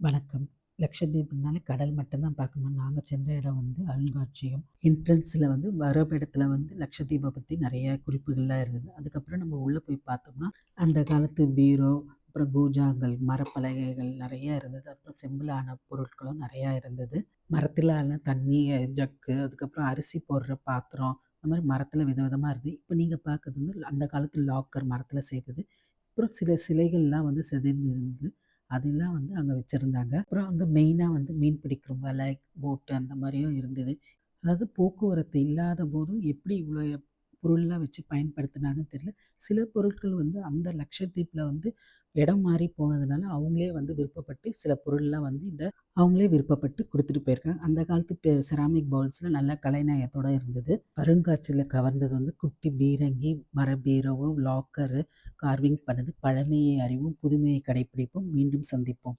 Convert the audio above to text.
வணக்கம். லட்சத்தீப்னாலே கடல் மட்டும்தான் பார்க்கணும். நாங்கள் சென்ற இடம் வந்து அருங்காட்சியகம். என்ட்ரன்ஸில் வந்து வரைபடத்துல வந்து லட்சத்தீபை பற்றி நிறைய குறிப்புகள்லாம் இருந்தது. அதுக்கப்புறம் நம்ம உள்ளே போய் பார்த்தோம்னா, அந்த காலத்து பீரோ, அப்புறம் கூஜாங்கள், மரப்பலகைகள் நிறையா இருந்தது. அப்புறம் செம்பிளான பொருட்களும் நிறையா இருந்தது. மரத்தில் ஆன தண்ணி ஜக்கு, அதுக்கப்புறம் அரிசி போடுற பாத்திரம், அந்த மாதிரி மரத்தில் விதவிதமாக இருந்தது. இப்போ நீங்கள் பார்க்கறது வந்து அந்த காலத்து லாக்கர் மரத்தில் செய்தது. அப்புறம் சில சிலைகள்லாம் வந்து செதுர்ந்து இருந்தது. அதெல்லாம் வந்து அங்கே வச்சுருந்தாங்க அப்புறம் அங்கே மெயினாக வந்து மீன் பிடிக்கிற வலை, போட்டு அந்த மாதிரியும் இருந்தது. அதாவது போக்குவரத்து இல்லாத போதும் எப்படி இவ்வளோ பொருள்லாம் வச்சு பயன்படுத்தினாங்கன்னு தெரியல. சில பொருட்கள் வந்து அந்த லட்சத்தீப்பில் வந்து இடம் மாறி போனதுனால, அவங்களே வந்து விருப்பப்பட்டு சில பொருள்லாம் வந்து இந்த அவங்களே விருப்பப்பட்டு கொடுத்துட்டு போயிருக்காங்க. அந்த காலத்து பெ செராமிக் பவுல்ஸில் நல்ல கலைநயத்தோட இருந்தது. அருங்காட்சியில் கவர்ந்தது வந்து குட்டி பீரங்கி, மரபீரவும் லாக்கரு, கார்விங் பண்ணது. பழமையை அறிவும் புதுமையை கடைப்பிடிப்போம். மீண்டும் சந்திப்போம்.